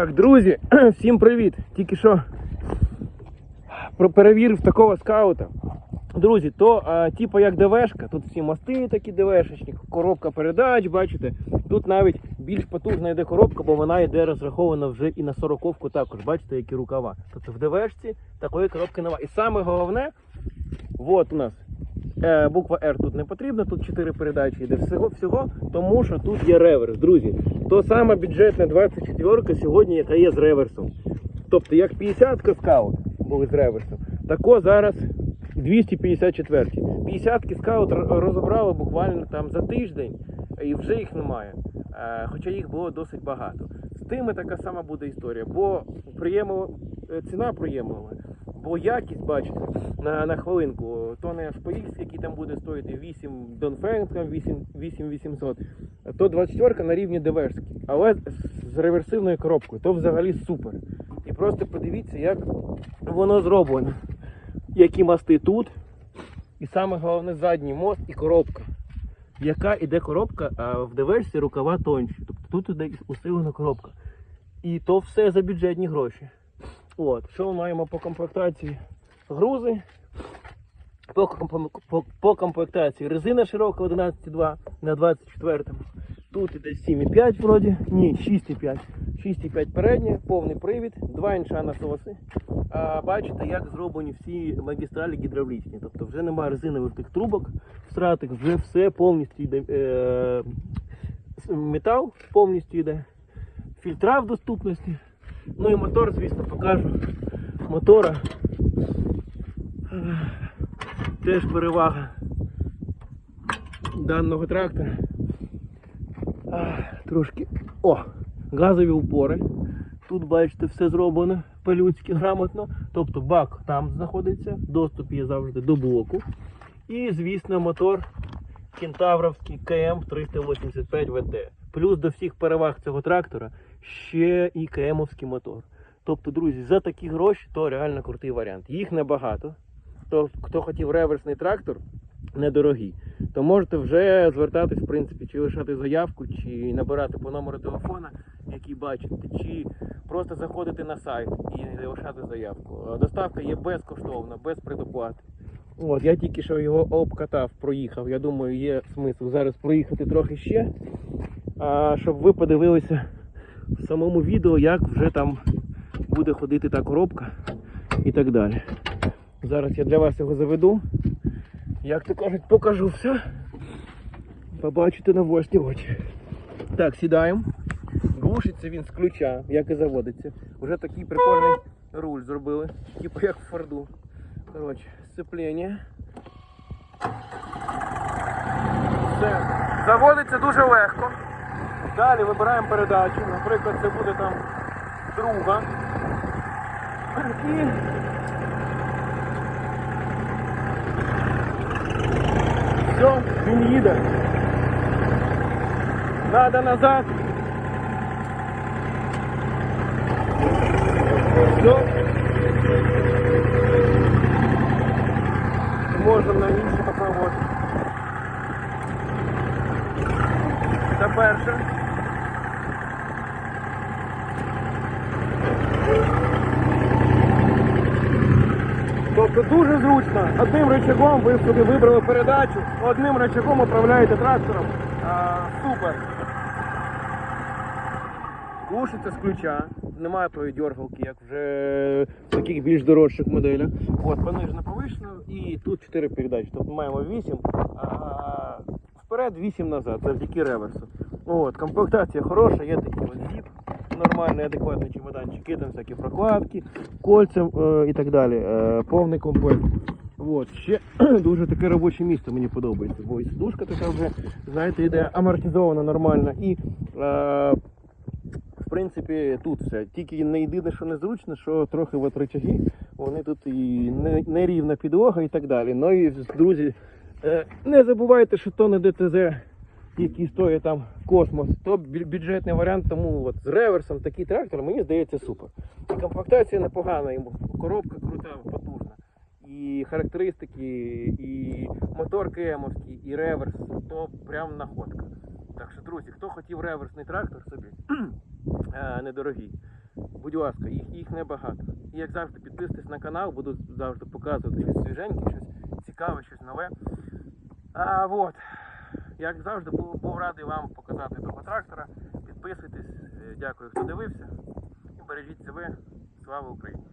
Так, друзі, всім привіт! Тільки що перевірив такого скаута. Друзі, то а, типу як ДВшка, тут всі мости такі ДВшечні, коробка передач, бачите. Тут навіть більш потужна йде коробка, бо вона йде розрахована вже і на сороковку також. Бачите, які рукава. Тобто в ДВшці такої коробки немає. І саме головне, от у нас е, буква R тут не потрібна, тут 4 передачі йде всього, всього, тому що тут є реверс. Друзі, то саме бюджетна 24 сьогодні, яка є з реверсом. Тобто як 50-ка скаут були з реверсом, тако зараз 254. 50 скаут розібрали буквально там за тиждень, і вже їх немає. Е, Хоча їх було досить багато. З тими така сама буде історія, бо приємила, е, ціна приємлива. Бо якість, бачите, на, на хвилинку, то не HPX, який там буде стоїти 8 Донфенг, 8800, то 24 на рівні ДВшки, але з- реверсивною коробкою, то взагалі супер. І просто подивіться, як воно зроблено. Які мости тут, і саме головне задній мост і коробка. Яка іде коробка, а в ДВшці рукава тонші. Тобто тут іде усилена коробка. І то все за бюджетні гроші. От, що ми маємо по комплектації? Грузи. По, по, по комплектації резина широка 11,2 на 24. Тут іде 7,5 вроді. Ні, 6,5. 6,5 переднє, повний привід, 2 інша насоси. А, бачите, як зроблені всі магістралі гідравлічні. Тобто вже немає резинових тих трубок, стратих, вже все повністю йде. Е, метал повністю йде. Фільтра в доступності. Ну і мотор, звісно, покажу. Мотора. Теж перевага даного трактора. Трошки. О! Газові упори. Тут, бачите, все зроблено по-людськи грамотно. Тобто бак там знаходиться, доступ є завжди до блоку. І, звісно, мотор кентавровський КМ 385 ВТ. Плюс до всіх переваг цього трактора ще і КМовський мотор. Тобто, друзі, за такі гроші то реально крутий варіант. Їх небагато. То, хто хотів реверсний трактор, недорогий, то можете вже звертатись, в принципі, чи лишати заявку, чи набирати по номеру телефона, який бачите, чи просто заходити на сайт і лишати заявку. Доставка є безкоштовна, без предоплати. От, я тільки що його обкатав, проїхав. Я думаю, є смисл зараз проїхати трохи ще, щоб ви подивилися в самому відео, як вже там буде ходити та коробка і так далі. Зараз я для вас його заведу. Як то кажуть, покажу все. Побачите на власні очі. Так, сідаємо. Глушиться він з ключа, як і заводиться. Вже такий прикольний руль зробили, типу як в Форду. Коротше, сцеплення. Все. Заводиться дуже легко. Далі вибираємо передачу. Наприклад, це буде там друга. І все, він їде. Надо назад. Все. Можемо на інше попробувати. Це перше. Тобто дуже зручно. Одним рычагом ви собі вибрали передачу, одним рычагом управляєте трактором. А, супер. Глушиться з ключа, немає тої дергалки, як вже в таких більш дорожчих моделях. От, понижена повишена і тут 4 передачі. Тобто маємо 8, а вперед 8 назад, завдяки реверсу. От, комплектація хороша, є зіп, нормальний, адекватний чемоданчик, є там всякі прокладки, кольця е, і так далі. Е, повний комплект. От, ще дуже таке робоче місце мені подобається, бо і сидушка така вже, знаєте, йде амортизована нормально. І е, в принципі, тут все. Тільки не єдине, що незручно, що трохи от рычаги, вони тут і не- нерівна підлога і так далі. Ну і друзі, е, не забувайте, що то не ДТЗ, який стоїть там космос, то бюджетний варіант, тому от з реверсом такий трактор, мені здається, супер. І комплектація непогана, і коробка крута, потужна. І характеристики, і мотор КМовський, і реверс, то прям находка. Так що, друзі, хто хотів реверсний трактор собі, е, недорогий, Будь ласка, їх, їх небагато. І як завжди, підписуйтесь на канал, буду завжди показувати щось свіженьке, щось цікаве, щось нове. А от, як завжди, був, був радий вам показати того трактора. Підписуйтесь, Е, дякую, хто дивився. І бережіть себе. Слава Україні!